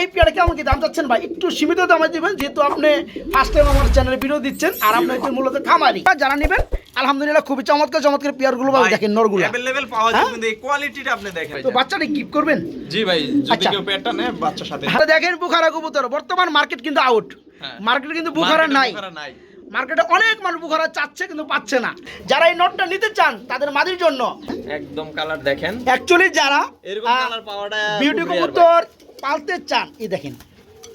এই পেয়ারা কেমন কি দাম চাচ্ছেন ভাই? একটু সীমিত দামে দিবেন যেহেতু আপনি ফার্স্ট টাইম আমার চ্যানেলে ভিডিও দিচ্ছেন আর আপনি হচ্ছে মূলত খামারি। যারা নেবেন আলহামদুলিল্লাহ খুবই চমৎকার চমৎকার পেয়ারগুলো ভাই দেখেন নরগুলো। অ্যাভেলেবেল পাওয়া হ্যাঁ? যায় কিন্তু এই কোয়ালিটিটা আপনি দেখেন। তো বাচ্চাটা গিফট করবেন? জি ভাই যদি আচ্ছা। কেউ পেটটা নেয় বাচ্চার সাথে। হাতে দেখেন বুখারা কবুতর। বর্তমান মার্কেট কিন্তু আউট হ্যাঁ। মার্কেটে কিন্তু বুখারা নাই। মার্কেটে অনেক মানুষ বুখারা চাচ্ছে কিন্তু পাচ্ছে না। যারা এই নোটটা নিতে চান তাদের মাদির জন্য। একদম কালার দেখেন। অ্যাকচুয়ালি যারা এরকম কালার পাওয়াটা বিউটি কবুতর পালতে চান এই দেখেন।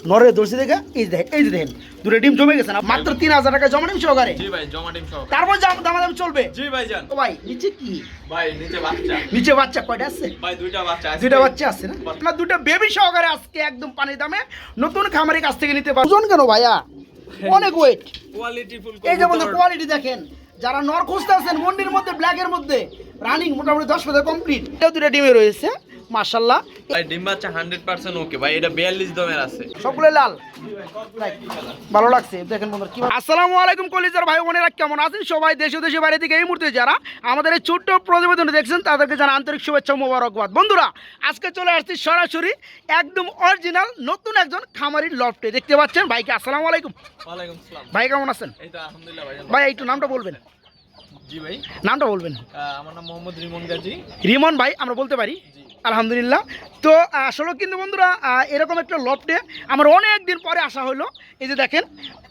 নরে দর্শি দেখে এই দেখেন এই যে দেখেন দুটো ডিম জমে গেছে না? মাত্র তিন হাজার টাকা জমা ডিম সহকারে জি ভাই জমা ডিম তারপর দাম দামাদাম চলবে। জি ভাই জান ভাই নিচে কি? ভাই নিচে বাচ্চা। নিচে বাচ্চা কয়টা আছে? ভাই দুইটা বাচ্চা আছে। দুইটা বাচ্চা আছে না? আপনার দুটো বেবি সহকারে আজকে একদম পানির দামে নতুন খামারের কাছ থেকে নিতে পারবেন কেন ভাইয়া? অনেক ওয়েট কোয়ালিটি ফুল এই যে বন্ধু কোয়ালিটি দেখেন। যারা নর খুঁজতে আছেন মন্ডির মধ্যে ব্ল্যাকের মধ্যে রানিং মোটামুটি দশ পেতে কমপ্লিট এটাও দুটো ডিমে রয়েছে। মার্শাল্লাহ ভাই ডিম বাচ্চা 100% ওকে ভাই এটা 42 দমের আছে। সবগুলো লাল। ভালো লাগছে দেখেন বন্ধুরা কি আসসালামু আলাইকুম কলিজার ভাই বোনেরা কেমন আছেন? সবাই দেশ ও দেশের বাইরে থেকে এই মুহূর্তে যারা আমাদের এই ছোট্ট প্রতিবেদন দেখছেন তাদেরকে জানা আন্তরিক শুভেচ্ছা ও মোবারকবাদ। বন্ধুরা আজকে চলে আসছি সরাসরি একদম অরিজিনাল নতুন একজন খামারির লফটে দেখতে পাচ্ছেন ভাইকে আসসালামু আলাইকুম। ওয়ালাইকুম সালাম ভাই কেমন আছেন? এই তো আলহামদুলিল্লাহ ভাই ভাই একটু নামটা বলবেন। জি ভাই। নামটা বলবেন। আমার নাম মোহাম্মদ রিমন গাজী। রিমন ভাই আমরা বলতে পারি? আলহামদুলিল্লাহ। তো আসলে কিন্তু বন্ধুরা এরকম একটা লফটে আমার অনেক দিন পরে আসা হলো। এই যে দেখেন,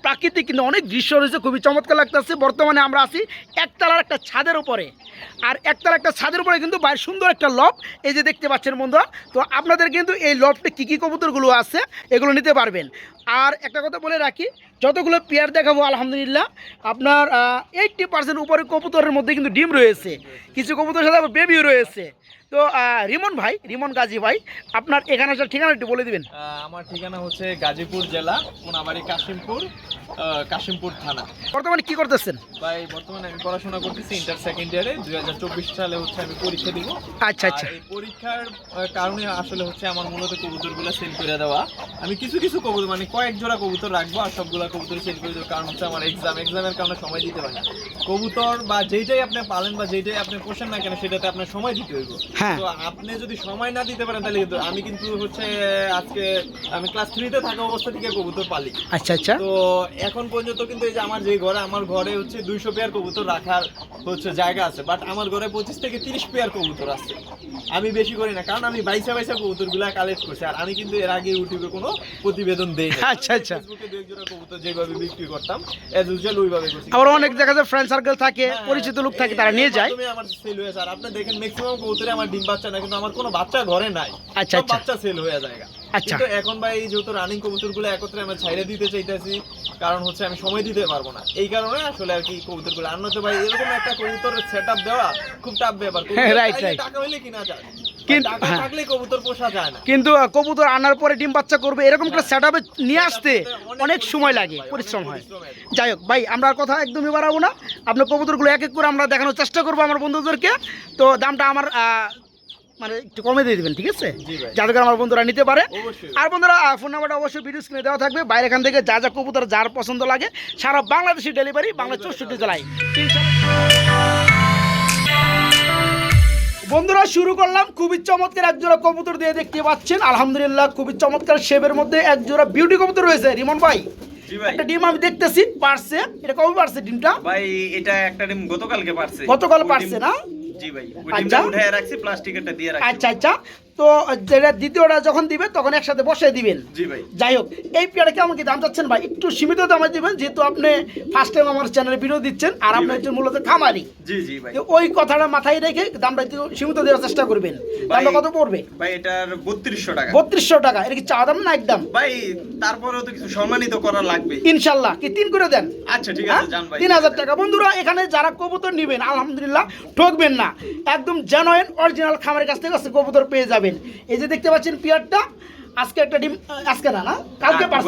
প্রাকৃতিক কিন্তু অনেক দৃশ্য রয়েছে, খুবই চমৎকার লাগতেছে। বর্তমানে আমরা আছি একতলার একটা ছাদের উপরে। আর একতলা একটা ছাদের উপরে কিন্তু বাইরে সুন্দর একটা লফ এই যে দেখতে পাচ্ছেন বন্ধুরা। তো, আপনাদের কিন্তু এই লফটে কী কী কবুতরগুলো আছে, এগুলো নিতে পারবেন। আর একটা কথা বলে রাখি, যতগুলো পেয়ার দেখাবো, আলহামদুলিল্লাহ, আপনার এইটটি পার্সেন্ট উপরে কবুতরের মধ্যে কিন্তু ডিম রয়েছে। কিছু কবুতরের সাথে আবার বেবিও রয়েছে। তো রিমন ভাই রিমন গাজী ভাই আপনার এখানে আসার ঠিকানা একটু বলে দিবেন। আমার ঠিকানা হচ্ছে গাজীপুর জেলা কোনাবাড়ি কাশিমপুর কাশিমপুর থানা। বর্তমানে কি করতেছেন? ভাই বর্তমানে আমি পড়াশোনা করতেছি ইন্টার সেকেন্ড ইয়ারে দুই হাজার চব্বিশ সালে হচ্ছে আমি পরীক্ষা দিব। আচ্ছা আচ্ছা। এই পরীক্ষার কারণে আসলে হচ্ছে আমার মূলত কবুতরগুলো সেল করে দেওয়া। আমি কিছু কিছু কবুতর মানে কয়েক জোড়া কবুতর রাখব আর সবগুলা কবুতর সেল করে দেবো কারণ হচ্ছে আমার এক্সাম এক্সামের কারণে সময় দিতে পারি না। কবুতর বা যেইটাই আপনি পালেন বা যেইটাই আপনি পোষেন না কেন সেটাতে আপনার সময় দিতে হইব। হ্যাঁ। তো আপনি যদি সময় না দিতে পারেন তাহলে কিন্তু আমি কিন্তু হচ্ছে আজকে আমি ক্লাস থ্রিতে থাকা অবস্থা থেকে কবুতর পালি। আচ্ছা আচ্ছা। তো এখন পর্যন্ত কিন্তু এই যে আমার যে ঘরে আমার ঘরে হচ্ছে দুইশো পেয়ার কবুতর রাখার হচ্ছে জায়গা আছে বাট আমার ঘরে পঁচিশ থেকে তিরিশ পেয়ার কবুতর আছে। আমি বেশি করি না কারণ আমি বাইসা বাইসা কবুতরগুলা কালেক্ট করছি আর আমি কিন্তু এর আগে ইউটিউবে কোনো প্রতিবেদন দেই আচ্ছা, আচ্ছা। ফেসবুকে দু এক কবুতর যেভাবে বিক্রি করতাম ইউজুয়াল ওইভাবে করছি। আবার অনেক দেখা যায় ফ্রেন্ড সার্কেল থাকে হ্যাঁ, পরিচিত লোক থাকে তারা নিয়ে যায়। আমার সেল হয়ে আর আপনি দেখেন ম্যাক্সিমাম কবুতরে আমার ডিম বাচ্চা না কিন্তু আমার কোনো বাচ্চা ঘরে নাই আচ্ছা, আচ্ছা। বাচ্চা সেল হয়ে যায় আচ্ছা। কিন্তু এখন ভাই যেহেতু রানিং কবুতরগুলো একত্রে আমি ছাইড়ে দিতে চাইতেছি কারণ হচ্ছে আমি সময় দিতে পারব না এই কারণে আসলে আর কি কবুতরগুলো আর নয়তো ভাই এরকম একটা কবুতর সেট দেওয়া খুব টাফ ব্যাপার. টাকা হইলে কিনা যায় কিন্তু- হ্যাঁ। কবুতর আনার পরে ডিম বাচ্চা করবে এরকম একটা সেট নিয়ে আসতে অনেক সময় লাগে পরিশ্রম হয়। যাই হোক ভাই আমরা কথা একদমই বাড়াবো না। আপনার কবুতরগুলো এক এক করে আমরা দেখানোর চেষ্টা করব আমার বন্ধুদেরকে। তো দামটা আমার মানে একটু কমে দিয়ে দেবেন ঠিক আছে। যাতে করে আমার বন্ধুরা নিতে পারে। আর বন্ধুরা ফোন নাম্বারটা অবশ্যই ভিডিও স্ক্রিনে দেওয়া থাকবে। বাইরে এখান থেকে যা যা কবুতর যার পছন্দ লাগে সারা বাংলাদেশি ডেলিভারি বাংলা চৌষট্টি জেলায়। বন্ধুরা শুরু করলাম খুবই চমৎকার এক জোড়া কবুতর দিয়ে দেখতে পাচ্ছেন। আলহামদুলিল্লাহ খুবই চমৎকার শেপের মধ্যে এক জোড়া বিউটি কবুতর রয়েছে। রিমন ভাই একটা ডিম আমি দেখতেছি পারছে। এটা কবে পারছে ডিমটা? ভাই এটা একটা ডিম গতকালকে পারছে। গতকাল পারছে না? জি ভাই ওই আচ্ছা। ডিমটা উঠায় রাখছি প্লাস্টিকেরটা দিয়ে রাখছি। আচ্ছা আচ্ছা। তো যেটা দ্বিতীয়টা যখন দিবে তখন একসাথে বসে দিবেন। যাই হোক এই পেয়ারা কেমন কি দাম চাচ্ছেন ভাই? একটু সীমিত দামে দিবেন যেহেতু আপনি ফার্স্ট টাইম আমার চ্যানেলে ভিডিও দিচ্ছেন আর আপনি হচ্ছে মূলত খামারি। ওই কথাটা মাথায় রেখে দামটা একটু সীমিত দেওয়ার চেষ্টা করবেন। দামটা কত পড়বে? ভাই এটার বত্রিশশো টাকা। বত্রিশশো টাকা। এটা কি চা দাম না একদম ভাই তারপরেও তো কিছু সম্মানিত করা লাগবে। ইনশাল্লাহ। কি তিন করে দেন? আচ্ছা ঠিক হ্যাঁ? আছে জান ভাই। তিন হাজার টাকা। বন্ধুরা এখানে যারা কবুতর নেবেন আলহামদুলিল্লাহ ঠকবেন না। একদম জেনুইন অরিজিনাল খামারের কাছ থেকে কবুতর পেয়ে যাবেন। এই যে দেখতে পাচ্ছেন পিয়ারটা আজকে একটা ডিম আজকে না না কালকে হ্যাঁ,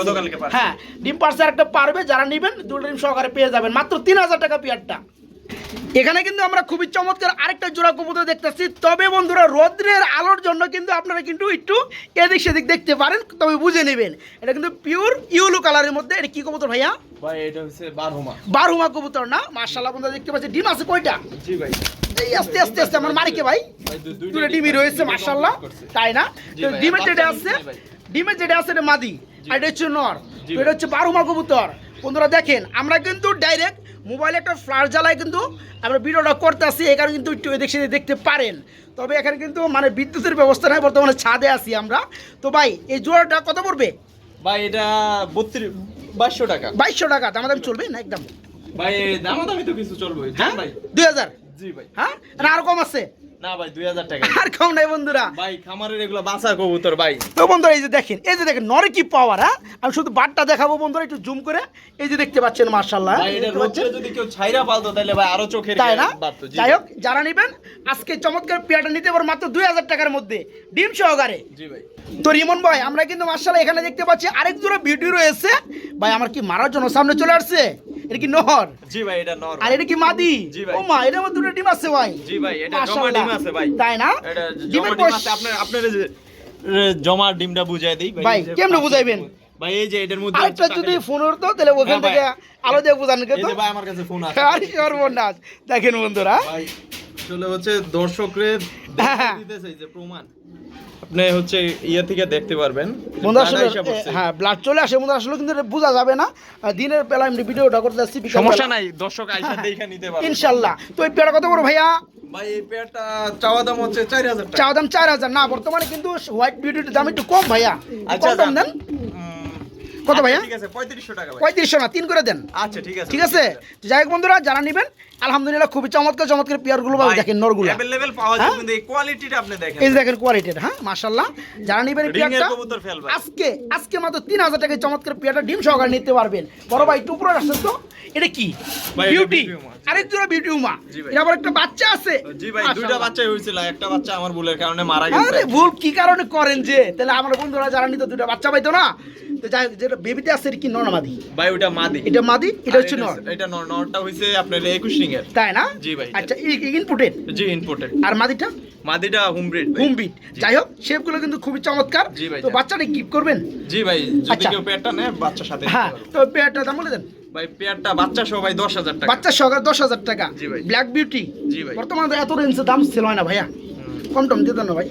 হ্যাঁ ডিম পারছে একটা পারবে যারা নেবেন দুটো ডিম সহকারে পেয়ে যাবেন। মাত্র তিন হাজার টাকা পিয়ারটা। এখানে কিন্তু আমরা খুবই চমৎকার আরেকটা জোড়া কবুতর দেখতেছি। তবে বন্ধুরা রৌদ্রের আলোর জন্য কিন্তু আপনারা কিন্তু একটু এদিক সেদিক দেখতে পারেন তবে বুঝে নেবেন। এটা কিন্তু পিওর ইউলো কালারের মধ্যে। এটা কি কবুতর ভাইয়া? ভাই এটা হচ্ছে বারহুমা। বারহুমা কবুতর না? বন্ধুরা দেখতে পাচ্ছি ডিম আছে কয়টা? জি ভাই। এই আস্তে আস্তে আস্তে আমার মারিকে ভাই? দুটো ডিমই রয়েছে মার্শাল্লাহ তাই না? তো ডিমের যেটা আছে ডিমের যেটা আছে এটা মাদি আর এটা হচ্ছে নর। এটা হচ্ছে বারহুমা কবুতর। বন্ধুরা দেখেন আমরা কিন্তু ডাইরেক্ট মোবাইলে একটা ফ্লাশ জ্বালায় কিন্তু আমরা ভিডিওটা করতে আসি এখানে কিন্তু একটু এদিক সেদিক দেখতে পারেন। তবে এখানে কিন্তু মানে বিদ্যুতের ব্যবস্থা নেই বর্তমানে ছাদে আসি আমরা। তো ভাই এই জোড়াটা কত পড়বে? ভাই এটা বত্রিশ বাইশশো টাকা। বাইশশো টাকা দামাদামি দাম চলবে না একদম? ভাই দামাদামি তো কিছু চলবে। হ্যাঁ? ভাই। দুই হাজার? জি ভাই। হ্যাঁ? না কম আছে? না ভাই দুই হাজার টাকা। আর কম নাই বন্ধুরা। ভাই খামারের এগুলো বাসা কবুতর ভাই। তো বন্ধুরা এই যে দেখেন এই যে দেখেন নরে কি পাওয়ার হ্যাঁ? আমি শুধু বাটটা দেখাবো বন্ধুরা একটু জুম করে। এই যে দেখতে পাচ্ছেন মার্শাল্লাহ ভাই এটা রোদ্রে যদি কেউ ছাইরা পালতো তাহলে ভাই আরও চোখের তাই না? যাই হোক যারা নেবেন আজকে চমৎকার পেয়ারটা নিতে পারো মাত্র দুই হাজার টাকার মধ্যে। ডিম সহকারে। জি ভাই। তো রিমন ভাই আমরা কিন্তু মার্শাল্লাহ এখানে দেখতে পাচ্ছি আরেক জোড়া ভিডিও রয়েছে। ভাই আমার কি মারার জন্য সামনে চলে আসছে? এটা কি নহর? জি ভাই এটা নর আর এটা কি মাদি? জি ভাই। ও মা মধ্যে দুটো ডিম আছে ভাই। জি ভাই এটা জমা ডিম আছে ভাই। তাই না? এটা জমা ডিম আছে আপনার আপনার যে জমা ডিমটা বুঝাই দেই। ভাই, কেমনে বুঝাইবেন? ভাই এই যে এটার মধ্যে আরেকটা যদি ফোন হতো তাহলে ওখান হ্যাঁ। থেকে আলো দিয়ে বোঝানো এই যেত। যে ভাই আমার কাছে ফোন আছে। আর সর্বনাশ। দেখেন বন্ধুরা। ভাই আসলে হচ্ছে দর্শকরে হ্যাঁ, হ্যাঁ। দিতেছে যে প্রমাণ। আপনি হচ্ছে ইয়ে থেকে দেখতে পারবেন। বন্ধু আসলে হ্যাঁ ব্লাড চলে আসে বন্ধু আসলে কিন্তু বোঝা যাবে না। দিনের বেলা এমনি ভিডিওটা করতে যাচ্ছি সমস্যা নাই দর্শক আইসা দেখে নিতে পারবে। ইনশাল্লাহ। তো এই পেয়ারা কত বড় ভাইয়া? ভাই এই পেয়ারটা চাওয়া দাম হচ্ছে চার হাজার টাকা। চাওয়া দাম চার হাজার। না বর্তমানে কিন্তু হোয়াইট বিউটির দাম একটু কম ভাইয়া। আচ্ছা, কম দাম দেন। কত আচ্ছা, ভাইয়া? ঠিক আছে পঁয়ত্রিশশো টাকা ভাই। পঁয়ত্রিশশো না তিন করে দেন। আচ্ছা ঠিক আছে। ঠিক আছে? যাই হোক বন্ধুরা যারা নেবেন আলহামদুলিল্লাহ খুবই চমৎকার চমৎকার পেয়ারগুলো পাবেন দেখেন নরগুলো। অ্যাভেলেবেল পাওয়া হ্যাঁ? যায় কিন্তু এই কোয়ালিটিটা আপনি দেখেন এই দেখেন হ্যাঁ? মাশাল্লাহ যারা নেবেন পেয়ারটা আজকে আজকে মাত্র তিন হাজার টাকায় চমৎকার পেয়ারটা ডিম সহকারে নিতে পারবেন। বড় ভাই একটু উপরে আসছেন তো। এটা কি? বিউটি। আরেক জোড়া বিউটি উমা এটা আবার একটা বাচ্চা আছে। জি ভাই দুইটা মাশাআল্লাহ। বাচ্চাই একটা বাচ্চা আমার ভুলের কারণে মারা গেছে। আরে ভুল কি কারণে করেন যে? তাহলে আমার বন্ধুরা যারা নিত দুটো বাচ্চা পাইতো না। তো যাই যেটা বেবিতে আছে কি নর্মাদি ভাই ওটা মাদি। এটা মাদি এটা হচ্ছে নর। এটা নর নরটা হইছে আপনার 21 রিং এর তাই না? জি ভাই। আচ্ছা ইনপুটেড জি ইনপুটেড আর মাদিটা? মাদিটা হুমব্রিড যাই হোক শেপগুলো কিন্তু খুবই চমৎকার। জি ভাই, তো। বাচ্চাটা গিফট করবেন? জি ভাই যদি আচ্ছা। কেউ পেয়ারটা নেয় বাচ্চার সাথে হ্যাঁ তো পেয়ারটা দাম বলে দেন। ভাই পেয়ারটা বাচ্চা সহ ভাই 10000 টাকা। বাচ্চা সহ দশ হাজার টাকা। জি ভাই। ব্ল্যাক বিউটি জি ভাই। বর্তমানে এত রেঞ্জে দাম ছিল না ভাইয়া। কম টম দিত না ভাই।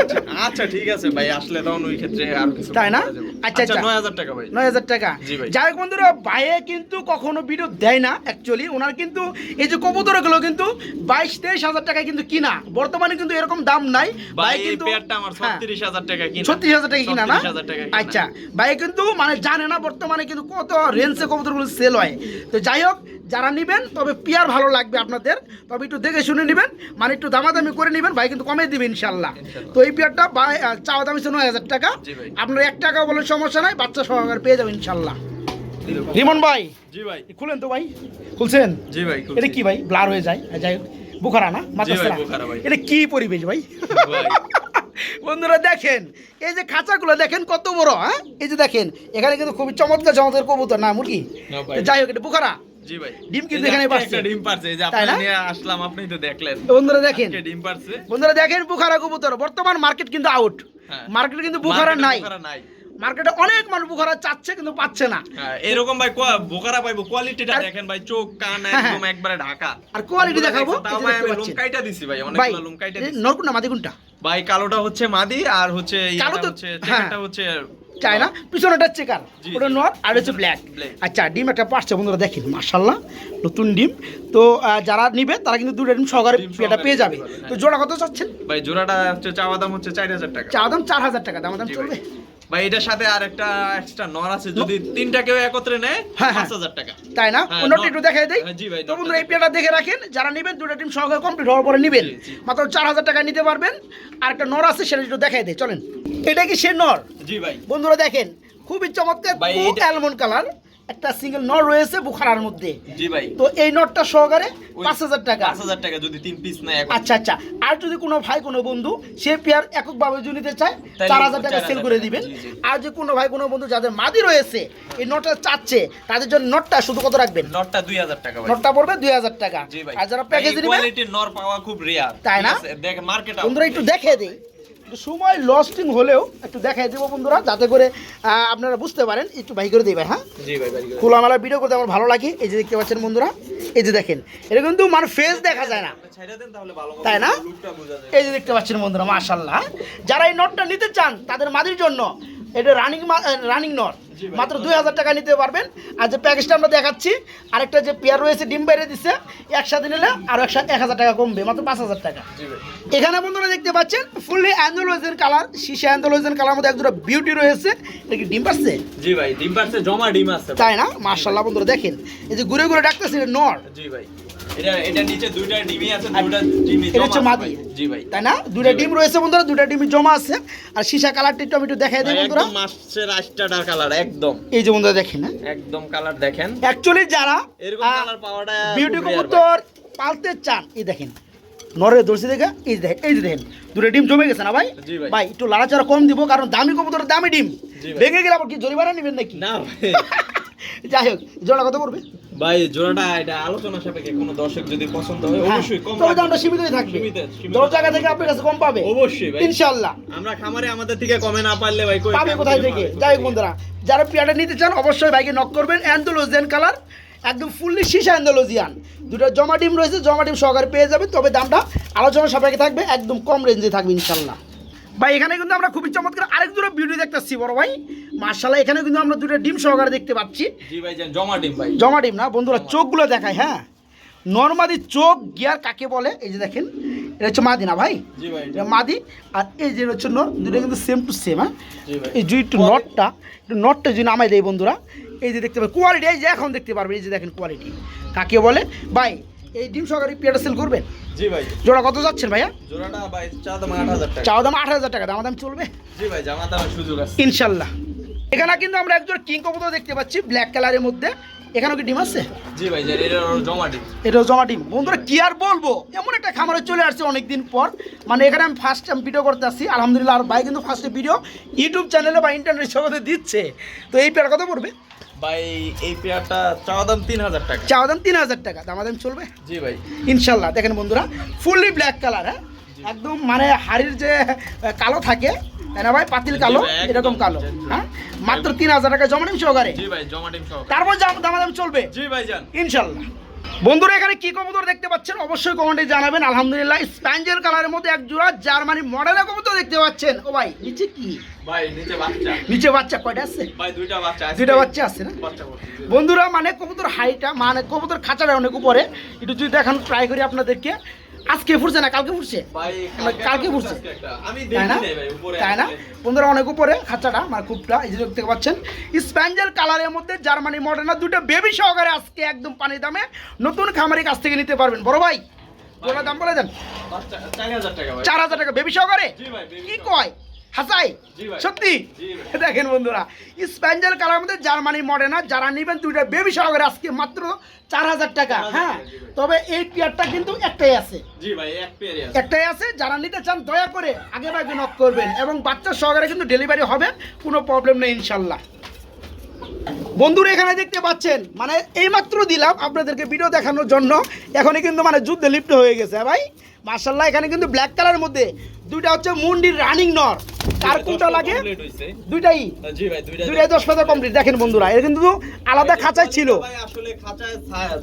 আচ্ছা আচ্ছা ঠিক আছে ভাই আসলে তখন ওই ক্ষেত্রে আর কিছু তাই না? আচ্ছা, আচ্ছা। 9000 টাকা ভাই। নয় হাজার টাকা। যাই হোক বন্ধুরা ভাইয়ে কিন্তু কখনো ভিডিও দেয় না অ্যাকচুয়ালি ওনার কিন্তু এই যে কবুতরগুলো কিন্তু বাইশ তেইশ হাজার টাকায় কিন্তু কিনা। বর্তমানে কিন্তু এরকম দাম নাই। ভাই কিন্তু পেয়ারটা আমার হ্যাঁ, 36000 টাকা কিনা। ছত্রিশ হাজার টাকা কিনা না? 36,000। আচ্ছা। ভাই কিন্তু মানে জানে না বর্তমানে কিন্তু কত রেঞ্জে কবুতরগুলো সেল হয়। তো যাই হোক যারা নেবেন তবে পিয়ার ভালো লাগবে আপনাদের। তবে একটু দেখে শুনে নেবেন মানে একটু দামাদামি করে নেবেন ভাই কিন্তু কমে দিবে ইনশাল্লাহ। তো এই পিয়ারটা চাওয়া দাম নয় হাজার টাকা। আপনার এক টাকা বলে সমস্যা নাই বাচ্চা সহকারে পেয়ে যাবেন ইনশাল্লাহ। রিমন ভাই জি ভাই। খুলেন তো ভাই। খুলছেন? জি ভাই এটা কি ভাই? ব্লার হয়ে যায়। যাই বুখারা না? ভাই। এটা কি পরিবেশ ভাই। বন্ধুরা দেখেন এই যে খাঁচাগুলো দেখেন কত বড় হ্যাঁ? এই যে দেখেন এখানে কিন্তু খুবই চমৎকার চমৎকার কবুতর না মুরগি? যাই হোক এটা বুখারা। জি ভাই। ডিম কিন্তু এখানে পারছে। ডিম পারছে এই যে তাই নিয়ে আসলাম আপনি তো দেখলেন। বন্ধুরা দেখেন। ডিম পারছে। বন্ধুরা দেখেন বুখারা কবুতর। বর্তমান মার্কেট কিন্তু আউট হ্যাঁ। কিন্তু বুখারা নাই। নাই। মার্কেটে অনেক মানুষ বুখারা চাচ্ছে কিন্তু পাচ্ছে না। হ্যাঁ, এরকম ভাই পাইবো। কোয়ালিটিটা দেখেন ভাই চোখ কান হ্যাঁ, একদম একবারে ঢাকা। আর কোয়ালিটি দেখাবো? ভাই দিছি অনেকগুলো দিছি। মাদি কোনটা ভাই কালোটা হচ্ছে মাদি আর হচ্ছে। হচ্ছে চায় না পিছনেটা চেকার জি, ওটা নট আর হচ্ছে ব্ল্যাক। আচ্ছা ডিম একটা পাঁচটা বন্ধুরা দেখেন মার্শাল্লাহ নতুন ডিম। তো যারা নিবে তারা কিন্তু দুটো ডিম সহকারে এটা পেয়ে যাবে। তো হ্যাঁ। জোড়া কত চাচ্ছেন? ভাই জোড়াটা হচ্ছে চাওয়া দাম হচ্ছে চার হাজার টাকা। চা দাম চার হাজার টাকা দাম দাম চলবে? ভাই। এটার সাথে আর একটা এক্সট্রা নর আছে যদি তিনটা কেউ একত্রে নেয় হ্যাঁ, হ্যাঁ। পাঁচ হাজার টাকা। তাই না? হ্যাঁ, অন্যটা একটু দেখাই দেই। হ্যাঁ, জি ভাই, তো বন্ধুরা এই প্লেয়ারটা দেখে রাখেন যারা নেবেন দুটো টিম সহকারে কমপ্লিট হওয়ার পরে নেবেন। মাত্র চার হাজার টাকা নিতে পারবেন। আর একটা নর আছে সেটা একটু দেখাই দেয় চলেন। এটা কি সে নর? জি ভাই। বন্ধুরা দেখেন খুবই চমৎকার অ্যালমন্ড কালার একটা সিঙ্গেল নট রয়েছে বুখারার মধ্যে। জি ভাই। তো এই নটটা সহকারে পাঁচ হাজার টাকা। পাঁচ হাজার টাকা যদি তিন পিস নেয় আচ্ছা আচ্ছা। আর যদি কোনো ভাই কোনো বন্ধু সে পেয়ার এককভাবে যদি নিতে চায় চার হাজার টাকা সেল করে দিবেন। আর যে কোনো ভাই কোনো বন্ধু যাদের মাদি রয়েছে এই নটটা চাচ্ছে তাদের জন্য নটটা শুধু কত রাখবেন? নটটা দুই হাজার টাকা নটটা পড়বে দুই হাজার টাকা। আর যারা প্যাকেজ কোয়ালিটির নর পাওয়া খুব রেয়ার তাই না? দেখ মার্কেট বন্ধুরা একটু দেখে দিই। একটু সময় লস্টিং হলেও একটু দেখাই দেবো বন্ধুরা যাতে করে আপনারা বুঝতে পারেন একটু ভাই করে দিই হ্যাঁ? ভাই হ্যাঁ। খোলামেলা ভিডিও করতে আমার ভালো লাগে। এই যে দেখতে পাচ্ছেন বন্ধুরা এই যে দেখেন এটা কিন্তু মানে ফেস দেখা যায় না। তাই না? এই যে দেখতে পাচ্ছেন বন্ধুরা মাশাল্লাহ যারা এই নটটা নিতে চান তাদের মাদির জন্য এটা রানিং রানিং নট মাত্র দুই হাজার টাকা নিতে পারবেন। আর যে প্যাকেজটা আমরা দেখাচ্ছি আরেকটা যে পেয়ার রয়েছে ডিম বাইরে দিচ্ছে একসাথে নিলে আরও একশো এক হাজার টাকা কমবে মাত্র পাঁচ হাজার টাকা। এখানে বন্ধুরা দেখতে পাচ্ছেন ফুললি অ্যান্ডোলয়েজের কালার শিশা অ্যান্ডোলয়েজের কালার মধ্যে একজোড়া বিউটি রয়েছে। এটা কি ডিম পাচ্ছে জি ভাই ডিম পারছে জমা ডিম আছে। তাই না? মার্শাল্লাহ বন্ধুরা দেখেন। এই যে ঘুরে ঘুরে ডাকতেছে নর। জি ভাই। এটা এটা নিচে দুইটা ডিমই আছে দুইটা ডিমই এটা হচ্ছে মাদি। জি ভাই। তাই না? দুটা ডিম রয়েছে বন্ধুরা জমা আছে। আর কালারটা একটু আমি একটু দেখাই দিই ভাই, বন্ধুরা। একদম মাছের আষ্টাটা কালার একদম। এই যে বন্ধুরা দেখেন হ্যাঁ? একদম কালার দেখেন। অ্যাকচুয়ালি যারা এরকম কালার পাওয়াটা বিউটি খুব rare কবুতর পালতে চান এই দেখেন নরে দর্শি দেখে এই দেখেন এই দেখেন দুটো ডিম জমে গেছে না ভাই? ভাই। ভাই একটু লাড়াচাড়া কম দিব কারণ দামি কবুতরের দামি ডিম। ভেঙে গেলে আবার কি জরিমানা নেবেন নাকি? না যাই হোক জোড়া কত করবে ভাই জোড়াটা এটা আলোচনা সাপেক্ষে কোনো দর্শক যদি পছন্দ হয় হ্যাঁ, অবশ্যই কম তবে দামটা সীমিতই থাকবে। দশ জায়গা থেকে আপনার কাছে কম পাবে। অবশ্যই ভাই। ইনশাল্লাহ আমরা খামারে আমাদের থেকে কমে না পারলে ভাই পাবে কোথায় থেকে? যাই বন্ধুরা যারা পেয়ারটা নিতে চান অবশ্যই ভাইকে নক করবেন। অ্যান্থোলোজিয়ান কালার একদম ফুললি সিসা অ্যান্থোলোজিয়ান দুটো জমা ডিম রয়েছে জমা ডিম সহকারে পেয়ে যাবেন তবে দামটা আলোচনা সাপেক্ষে থাকবে একদম কম রেঞ্জে থাকবে ইনশাল্লাহ ভাই এখানে কিন্তু আমরা খুবই চমৎকার আরেক দুটো বিউটি দেখতেছি বড় ভাই। মার্শাল্লাহ এখানে কিন্তু আমরা দুটো ডিম সহকারে দেখতে পাচ্ছি। জি ভাই জমা ডিম ভাই। জমা ডিম না বন্ধুরা চোখগুলো দেখায় হ্যাঁ? নর্মালি চোখ গিয়ার কাকে বলে? এই যে দেখেন এটা হচ্ছে মাদি না ভাই? এটা মাদি আর এই যে হচ্ছে নর দুটো কিন্তু সেম টু সেম হ্যাঁ? এই যে একটু নটটা একটু নটটা যদি নামাই দেয় বন্ধুরা এই যে দেখতে পাবেন কোয়ালিটি এই যে এখন দেখতে পারবে এই যে দেখেন কোয়ালিটি কাকে বলে? ভাই এই ডিম সহকারে পেয়ারটা সেল করবেন? জি ভাই। জোড়া কত যাচ্ছেন ভাইয়া? জোড়াটা ভাই চা দাম আট হাজার টাকা। চাওয়া দাম আট হাজার টাকা দাম দাম চলবে? জি ভাই জামা দামের সুযোগ আছে। ইনশাল্লাহ। এখানে কিন্তু আমরা একজন কিং কবুতর দেখতে পাচ্ছি ব্ল্যাক কালারের মধ্যে। এখানেও কি ডিম আছে? জি ভাই এটা জমা ডিম। এটাও জমা ডিম। বন্ধুরা কি আর বলব? এমন একটা খামারে চলে আসছে অনেকদিন পর। মানে এখানে আমি ফার্স্ট টাইম ভিডিও করতে আসছি আলহামদুলিল্লাহ আর ভাই কিন্তু ফার্স্টে ভিডিও ইউটিউব চ্যানেলে বা ইন্টারনেট জগতে দিচ্ছে। তো এই পেয়ার কত পড়বে ভাই এই পেয়ারটা চাওয়া দাম তিন হাজার টাকা। চাওয়া দাম তিন হাজার টাকা। দামাদাম চলবে? জি ভাই। ইনশাল্লাহ দেখেন বন্ধুরা ফুললি ব্ল্যাক কালার হ্যাঁ? একদম মানে হাড়ির যে কালো থাকে না ভাই? পাতিল কালো। এরকম কালো হ্যাঁ? মাত্র তিন হাজার টাকা জমা নিম সহকারে? জি ভাই জমা ডিম সহ তারপর দাম দামাদাম চলবে? জি ভাই জান ইনশাল্লাহ। বন্ধুরা এখানে কি কবুতর দেখতে পাচ্ছেন? অবশ্যই কমেন্টে জানাবেন। আলহামদুলিল্লাহ স্প্যাঞ্জের কালারের মধ্যে এক জোড়া জার্মানি মডেলের কবুতর দেখতে পাচ্ছেন। ও ভাই নিচে কি? ভাই নিচে বাচ্চা। নিচে বাচ্চা কয়টা আছে? ভাই দুইটা বাচ্চা আছে। দুইটা বাচ্চা আছে না? বাচ্চা বন্ধুরা মানে কবুতর হাইটা মানে কবুতর খাঁচাটা অনেক উপরে। একটু যদি দেখান ট্রাই করি আপনাদেরকে। আজকে ফুটছে না কালকে ফুটছে মানে কালকে। আমি তাই না? তাই না। বন্ধুরা অনেক উপরে খাঁচাটা মানে কূপটা এই যে দেখতে পাচ্ছেন। স্প্যাঞ্জেল কালারের মধ্যে জার্মানি মডার্না দুটো বেবি সহকারে আজকে একদম পানির দামে নতুন খামারের কাছ থেকে নিতে পারবেন। বড় ভাই ওনার দাম বলে দেন। চার হাজার টাকা বেবি সহকারে কি কয়? হাসাই? সত্যি? দেখেন বন্ধুরা স্প্যাঞ্জেল কালার মধ্যে জার্মানি মডার্না যারা নেবেন দুইটা বেবি সহকারে আজকে মাত্র চার হাজার টাকা হ্যাঁ। তবে এই পেয়ারটা কিন্তু একটাই আছে। একটাই আছে যারা নিতে চান দয়া করে আগে ভাগে নক করবেন এবং বাচ্চা সহকারে কিন্তু ডেলিভারি হবে কোনো প্রবলেম নেই ইনশাল্লাহ। বন্ধুরা এখানে দেখতে পাচ্ছেন মানে এইমাত্র দিলাম আপনাদেরকে ভিডিও দেখানোর জন্য। এখনই কিন্তু মানে যুদ্ধে লিপ্ত হয়ে গেছে ভাই। মার্শাল্লাহ এখানে কিন্তু ব্ল্যাক কালারের মধ্যে দুইটা হচ্ছে মুন্ডির রানিং নর কার কোনটা লাগে? দুইটাই? জি ভাই দুইটা দুইটাই দশ পাতা কমপ্লিট দেখেন বন্ধুরা এর কিন্তু আলাদা খাঁচায় ছিল। ভাই আসলে খাঁচায়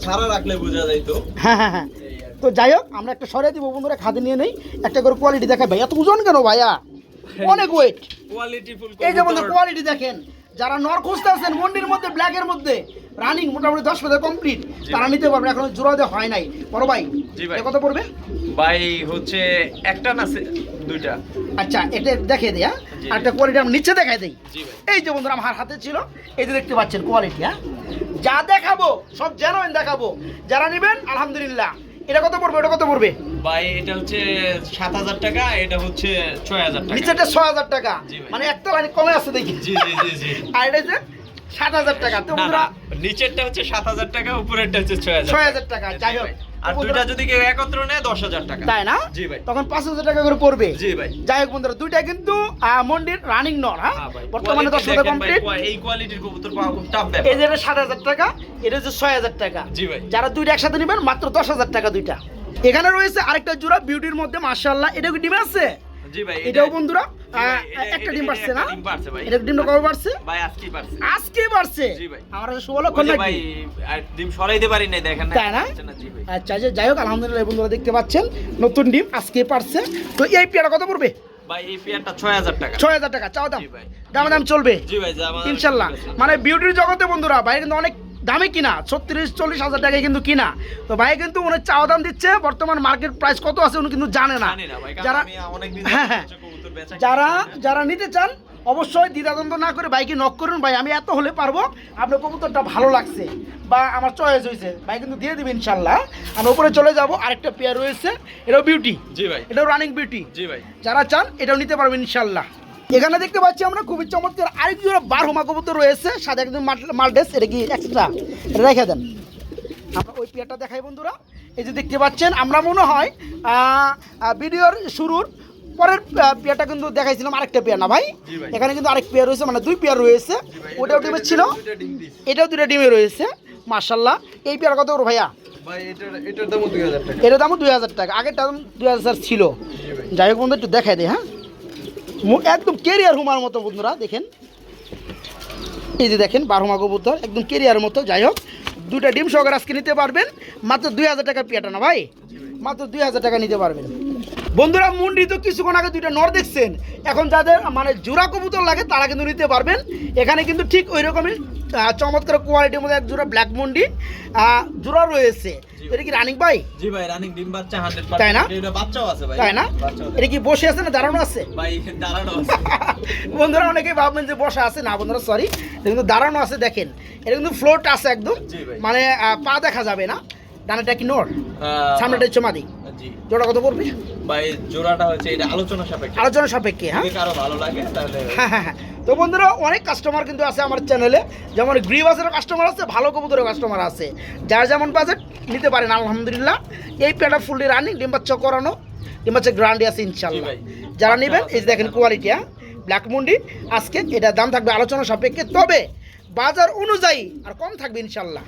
ছাড়া রাখলে বোঝা যাইতো হ্যাঁ হ্যাঁ হ্যাঁ। আর। তো যাই হোক আমরা একটা সরে দিব বন্ধুরা খাতে নিয়ে নেই। একটা করে কোয়ালিটি দেখাই। ভাই এত ওজন কেন ভাইয়া? অনেক ওয়েট কোয়ালিটি ফুল এই যে বন্ধু কোয়ালিটি দেখেন। যারা নর খুঁজতে আছেন মন্ডির মধ্যে ব্ল্যাকের মধ্যে রানিং মোটামুটি দশ পাতা কমপ্লিট তারা নিতে পারবে এখন জোড়া দেওয়া হয় নাই। বড় ভাই জি ভাই। কত পড়বে? ভাই হচ্ছে একটা না দুইটা। আচ্ছা এটা দেখে দিই হ্যাঁ? একটা কোয়ালিটি আমি নিচে দেখাই দিই। এই যে বন্ধুরা আমার হাতে ছিল এই যে দেখতে পাচ্ছেন কোয়ালিটি হ্যাঁ? যা দেখাবো সব জেনুইন দেখাবো। যারা নেবেন আলহামদুলিল্লাহ। এটা কত পড়বে? এটা কত পড়বে? ভাই এটা হচ্ছে সাত হাজার টাকা এটা হচ্ছে ছয় হাজার টাকা। নিচেটা ছয় হাজার টাকা। মানে একটা লাইন কমে আছে দেখি। জি জি জি জি। আর এটা যে সাত হাজার টাকা। তো বন্ধুরা নিচেরটা হচ্ছে সাত হাজার টাকা উপরেরটা হচ্ছে ছয় হাজার ছয় হাজার টাকা। যাই হোক। আর দুইটা যদি কেউ একত্র নেয় দশ হাজার টাকা। তাই না? জি ভাই। তখন পাঁচ হাজার টাকা করে পড়বে। জি ভাই। যাই হোক বন্ধুরা দুইটা কিন্তু মন্ডির রানিং নর হ্যাঁ? হ্যাঁ বর্তমানে দশ হাজার কমপ্লিট এই কোয়ালিটির কবুতর পাওয়া খুব টাফ এই যে সাত হাজার টাকা এটা হচ্ছে ছয় হাজার টাকা। জি ভাই। যারা দুইটা একসাথে নেবেন মাত্র দশ হাজার টাকা দুইটা। এখানে রয়েছে আরেকটা জোড়া বিউটির মধ্যে মার্শাল্লাহ এটা কি ডিম আছে? জি ভাই এটাও বন্ধুরা একটা ডিম পারছে না? ডিম পারছে ভাই। এটা ডিমটা কবে পারছে ভাই আজকেই পারছে আজকে পারছে জি ভাই। আমরা ষোলো ওই যে ভাই ডিম সরাইতে পারি নাই দেখেন তাই না? পারছে আচ্ছা যাই হোক আলহামদুলিল্লাহ বন্ধুরা দেখতে পাচ্ছেন নতুন ডিম আজকে পারছে। তো এই পেয়ারা কত পড়বে? ভাই এই পেয়ারটা ছয় হাজার টাকা। চাও দাম? দাম দাম চলবে? জি ভাই মানে বিউটির জগতে বন্ধুরা ভাই কিন্তু অনেক দামে কিনা ছত্রিশ চল্লিশ হাজার টাকায় কিন্তু কিনা। তো ভাই কিন্তু উনি চাওয়া দাম দিচ্ছে বর্তমান মার্কেট প্রাইস কত আছে উনি কিন্তু জানে না। যারা হ্যাঁ, হ্যাঁ। যারা যারা নিতে চান অবশ্যই দ্বিধাদ্বন্দ্ব না করে বাইকে নক করুন। ভাই আমি এত হলে পারব আপনার কবুতরটা ভালো লাগছে বা আমার চয়েস হয়েছে। ভাই কিন্তু দিয়ে দিবেন ইনশাল্লাহ আমি উপরে চলে যাব আরেকটা পেয়ার রয়েছে। এটাও বিউটি জি ভাই। এটাও রানিং বিউটি জি ভাই। যারা চান এটাও নিতে পারবেন ইনশাল্লাহ এখানে দেখতে পাচ্ছি আমরা খুবই চমৎকার আরেক জোড়া বার হোমা কবুতর রয়েছে। সাথে একদম মাল- মাল্টেস এটা কি এক্সট্রা এটা রেখে দেন। আমরা ওই পেয়ারটা দেখাই বন্ধুরা। এই যে দেখতে পাচ্ছেন আমরা মনে হয় ভিডিওর শুরুর পরের পেয়ারটা কিন্তু দেখাইছিলাম আরেকটা পেয়ার না ভাই? এখানে কিন্তু আরেক পেয়ার রয়েছে মানে দুই পেয়ার রয়েছে। ওটাও ডিমের ছিল। এটাও দুটো ডিমে রয়েছে মার্শাল্লাহ এই পেয়ার কত করো ভাইয়া? ভাই এটার দামও দুই হাজার টাকা। আগেরটা দাম দুই হাজার ছিল। যাই হোক বন্ধু একটু দেখাই দে হ্যাঁ? একদম কেরিয়ার হুমার মতো বন্ধুরা দেখেন। এই যে দেখেন বারোমা কবুতর একদম কেরিয়ার মতো। যাই হোক দুইটা ডিম সহকারে আজকে নিতে পারবেন। মাত্র দুই হাজার টাকা পিয়াটা না ভাই। মাত্র দুই হাজার টাকা নিতে পারবেন। বন্ধুরা মুন্ডি তো কিছুক্ষণ আগে দুইটা নর দেখছেন। এখন যাদের মানে জোড়া কবুতর লাগে তারা কিন্তু নিতে পারবেন। এখানে কিন্তু ঠিক ওই রকমই চমৎকার কোয়ালিটির মধ্যে এক জোড়া ব্ল্যাক মুন্ডি জোড়া রয়েছে। এটা কি রানিং ভাই? জি ভাই রানিং ডিম বাচ্চা হান্ড্রেড তাই না? এটা বাচ্চাও আছে ভাই। তাই না? এটা কি বসে আছে না দাঁড়ানো আছে? ভাই দাঁড়ানো আছে। বন্ধুরা অনেকেই ভাববেন যে বসা আছে। না বন্ধুরা সরি কিন্তু দাঁড়ানো আছে দেখেন। এটা কিন্তু ফ্লোরটা আছে একদম। মানে পা দেখা যাবে না। ডানাটা কি নোর? সামনেটা হচ্ছে মাদি। জোড়া কত পড়বে? ভাই জোড়াটা হচ্ছে এটা আলোচনা সাপেক্ষে। আলোচনা সাপেক্ষে হ্যাঁ? কারও ভালো লাগে তাহলে হ্যাঁ হ্যাঁ হ্যাঁ। তো বন্ধুরা অনেক কাস্টমার কিন্তু আছে আমার চ্যানেলে যেমন গ্রিবাসের কাস্টমার আছে ভালো কবুতরের কাস্টমার আছে। যার যেমন বাজেট নিতে পারেন আলহামদুলিল্লাহ। এই প্যাটা ফুললি রানিং ডিম বাচ্চা করানো। ডিম বাচ্চা গ্রান্ডি আছে ইনশাল্লাহ যারা নেবেন এই যে দেখেন কোয়ালিটি হ্যাঁ? ব্ল্যাক মুন্ডি আজকে এটা দাম থাকবে আলোচনা সাপেক্ষে। তবে বাজার অনুযায়ী আর কম থাকবে ইনশাল্লাহ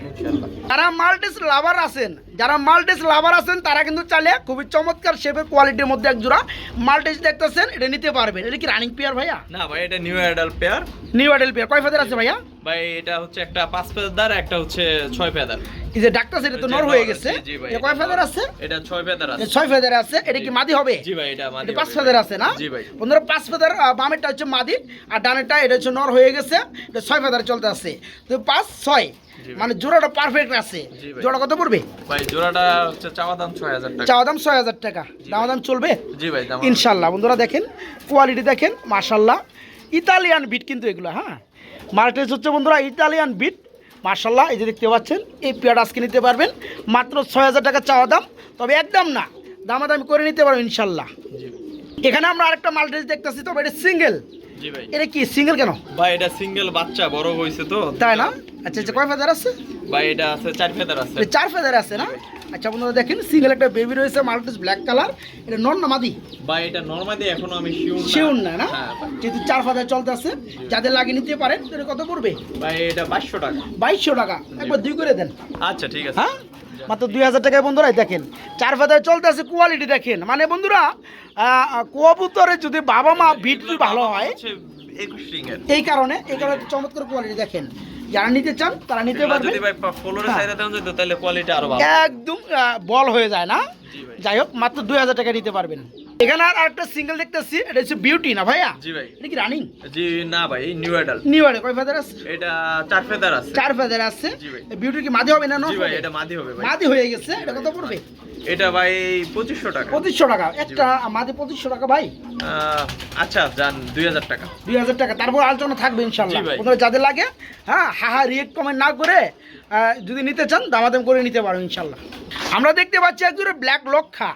যারা মাল্টেস লাভার আছেন যারা মাল্টেস লাভার আছেন তারা কিন্তু চালে খুবই চমৎকার শেপের কোয়ালিটির মধ্যে এক জোড়া মাল্টেস দেখতেছেন এটা নিতে পারবেন। এটা কি রানিং পেয়ার ভাইয়া? না ভাই এটা new adult pair new adult pair কয় ফেদার আছে ভাইয়া? ভাই এটা হচ্ছে একটা পাঁচ ফেদার একটা হচ্ছে ছয় ফেদার এই যে ডাক্তার সেটা তো নর হয়ে গেছে। এটা কয় ফেদার আছে? এটা ছয় ফেদার আছে। ছয় ফেদার আছে এটা কি মাদি হবে? জি ভাই এটা মাদি পাঁচ ফেদার আছে না? জি ভাই। বন্ধুরা পাঁচ ফেদার বামেরটা হচ্ছে মাদি আর ডানেরটা এটা হচ্ছে নর হয়ে গেছে। এটা ছয় ফেদার চলতে আছে। তো পাঁচ ছয়। মানে জোড়াটা পারফেক্ট আছে। জোড়া কত পড়বে? ভাই জোড়াটা হচ্ছে চাওয়া দাম ছয় হাজার টাকা। চাওয়া দাম ছয় হাজার টাকা। দাম দাম চলবে? জি ভাই দাম ইনশাল্লাহ। বন্ধুরা দেখেন কোয়ালিটি দেখেন মার্শাল্লাহ ইতালিয়ান বিট কিন্তু এগুলো হ্যাঁ? মার্কেট হচ্ছে বন্ধুরা ইতালিয়ান বিট মার্শাল্লাহ এই যে দেখতে পাচ্ছেন এই পেয়ার আজকে নিতে পারবেন। মাত্র ছয় হাজার টাকা চাওয়া দাম তবে একদম না দামাদামি করে নিতে পারবেন ইনশাল্লাহ এখানে আমরা আরেকটা মাল্টেজ দেখতেছি তবে এটা সিঙ্গেল জি ভাই। এটা কি সিঙ্গেল কেন? ভাই এটা সিঙ্গেল বাচ্চা বড় হয়েছে তো। তাই না? আচ্ছা আচ্ছা কয় ফেদার আছে? ভাই এটা আছে চার ফেদার আছে। চার ফেদার আছে না? আচ্ছা বন্ধুরা দেখেন সিঙ্গেল একটা বেবি রয়েছে মাল্টেজ ব্ল্যাক কালার এটা নন মাদি ভাই এটা নর্মালি এখনও আমি শিওর শিউন না না? হ্যাঁ যেহেতু চার ফাদার চলতে আছে যাদের লাগিয়ে নিতে পারেন তাহলে কত পড়বে? ভাই এটা বাইশশো টাকা। বাইশশো টাকা। একবার দুই করে দেন। আচ্ছা ঠিক আছে। হ্যাঁ? মাত্র দুই হাজার টাকায় বন্ধুরা দেখেন চার ফাদার চলতে আছে কোয়ালিটি দেখেন। মানে বন্ধুরা কবুতরে যদি বাবা মা যদি ভালো হয় এই কারণে এই কারণে চমৎকার কোয়ালিটি দেখেন। যারা নিতে চান তারা নিতে পারবেন। যদি ভাই ফ্লোরে হ্যাঁ। দেন যেত তাহলে কোয়ালিটি আরও ভালো। একদম বল হয়ে যায় না। যাই হোক মাত্র দুই হাজার টাকা নিতে পারবেন। এখানে আর আরেকটা সিঙ্গেল দেখতেছি এটা হচ্ছে বিউটি না ভাইয়া? জি ভাই। এটা কি রানিং জি না ভাই নিউ অ্যাডাল্ট নিউ আরে কয় ফেদার আছে? এটা চার ফেদার আছে। চার ফেদার আছে। জি ভাই। বিউটি কি মাঝে হবে না জি ভাই এটা মাদি হবে ভাই। মাদি হয়ে গেছে এটা কত পড়বে? এটা ভাই পঁচিশশো টাকা। পঁচিশশো টাকা। একটা মাদি পঁচিশশো টাকা ভাই। আচ্ছা যান দুই হাজার টাকা। দুই হাজার টাকা। তারপর আলোচনা থাকবে ইনশাল্লাহ। যাদের লাগে হ্যাঁ হা হা রিয়েক্ট কমেন্ট না করে যদি নিতে চান দামাদাম করে নিতে পারো ইনশাল্লাহ। আমরা দেখতে পাচ্ছি একজোড়ে ব্ল্যাক লক্ষা।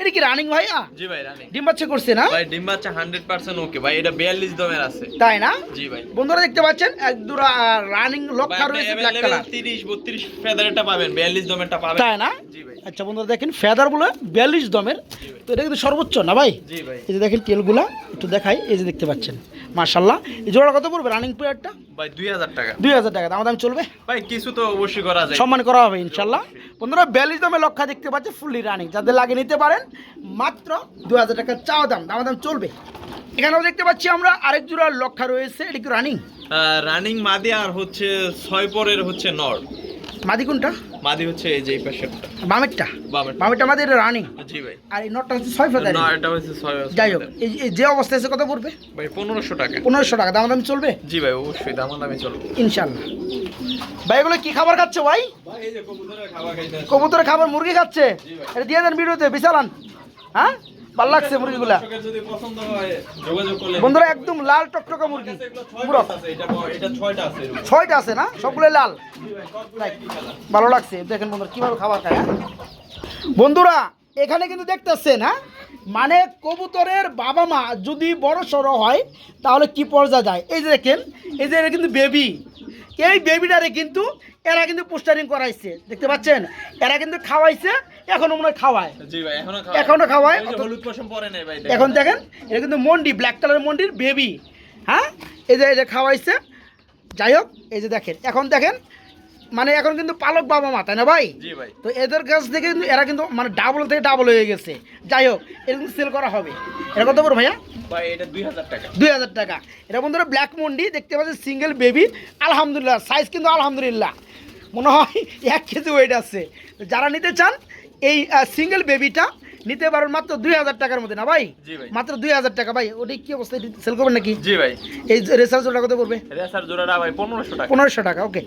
এটা কি রানিং ভাইয়া? জি ভাই রানিং ডিম বাচ্চা করছে না? ভাই ডিম বাচ্চা হান্ড্রেড পার্সেন্ট ওকে ভাই এটা বিয়াল্লিশ দমের আছে। তাই না? জি ভাই। বন্ধুরা দেখতে পাচ্ছেন এক দুরা রানিং লক্ষা রয়েছে ব্ল্যাক কালার তিরিশ বত্রিশ ফেদারেরটা পাবেন। বিয়াল্লিশ দমেরটা পাবেন। তাই না? জি আচ্ছা বন্ধুরা দেখেন ফেদার বলে বিয়াল্লিশ দমের। তো এটা কিন্তু সর্বোচ্চ না ভাই? এই যে দেখেন তেলগুলা একটু দেখাই এই যে দেখতে পাচ্ছেন। মার্শাল্লাহ এই জোড়া কত পড়বে রানিং পিরিয়ডটা ভাই দুই হাজার টাকা। দুই হাজার টাকা। দাম দাম চলবে? ভাই কিছু তো অবশ্যই করা যায়। সম্মান করা হবে ইনশাল্লাহ বন্ধুরা বিয়াল্লিশ দামে লক্ষা দেখতে পাচ্ছে ফুললি রানিং যাদের লাগে নিতে পারেন মাত্র দু হাজার টাকা চাওয়া দাম। দাম দাম চলবে। এখানেও দেখতে পাচ্ছি আমরা আরেক জোড়া লক্ষা রয়েছে এটা কি রানিং রানিং মাদি আর হচ্ছে ছয় পরের হচ্ছে নর। মাদি কোনটা? মাদি হচ্ছে এই যে এই পাশেরটা বামেরটা? বামের বামেরটা আমাদের রানিং? জি ভাই। আর এই নটটা হচ্ছে ছয় ফেদার। না এটা হচ্ছে ছয় যাই হোক এই যে অবস্থায় আছে কত পড়বে? ভাই পনেরোশো টাকা। পনেরোশো টাকা। দাম দাম চলবে? জি ভাই অবশ্যই দাম দামে চলবে। ইনশাল্লাহ। ভাই এগুলো কি খাবার খাচ্ছে ভাই? ভাই এই যে কবুতরের খাবার কবুতরের খাবার মুরগি খাচ্ছে? এটা দিয়ে দেন ভিডিওতে বিশালান। হ্যাঁ? ভালো লাগছে মুরগিগুলা। বন্ধুরা, একদম লাল টকটকা মুরগি। ছয়টা আছে না? সবগুলো লাল। ভালো লাগছে। দেখেন বন্ধুরা, কীভাবে খাবার খায় হ্যাঁ? বন্ধুরা, এখানে কিন্তু দেখতেছেন হ্যাঁ? মানে কবুতরের বাবা মা যদি বড় সড়ো হয়, তাহলে কি পর্যা যায়? এই যে দেখেন, এই যে কিন্তু বেবি এই বেবিটারে কিন্তু এরা কিন্তু পোস্টারিং করাইছে দেখতে পাচ্ছেন? এরা কিন্তু খাওয়াইছে এখনও মনে হয় খাওয়ায়। জি ভাই, এখনও খাওয়ায়। এখনও এই দেখেন। এটা কিন্তু মন্ডি ব্ল্যাক কালার মন্ডির বেবি হ্যাঁ? এই যে এটা খাওয়াইছে। যাই হোক এই যে দেখেন এখন দেখেন মানে এখন কিন্তু পালক বাবা মা তাই না ভাই? জি ভাই। তো এদের কাছ থেকে কিন্তু এরা কিন্তু মানে ডাবল থেকে ডাবল হয়ে গেছে। যাই হোক এটা কিন্তু সেল করা হবে। এটা কত বড় ভাইয়া? ভাই এটা দুই হাজার টাকা। দুই হাজার টাকা। এটা বন্ধুরা ব্ল্যাক মন্ডি দেখতে পাচ্ছেন সিঙ্গেল বেবি আলহামদুলিল্লাহ সাইজ কিন্তু আলহামদুলিল্লাহ। মনে হয় এক কেজি ওয়েট আছে। যারা নিতে চান এই সিঙ্গেল বেবিটা নিতে পারেন মাত্র দুই হাজার টাকার মধ্যে না ভাই? মাত্র দুই হাজার টাকা। ভাই ওটা কি অবস্থা সেল করবেন নাকি? জি ভাই। এই রেসার জোড়া কত পড়বে? রেসার জোড়াটা ভাই পনেরোশো টাকা। পনেরোশো টাকা ওকে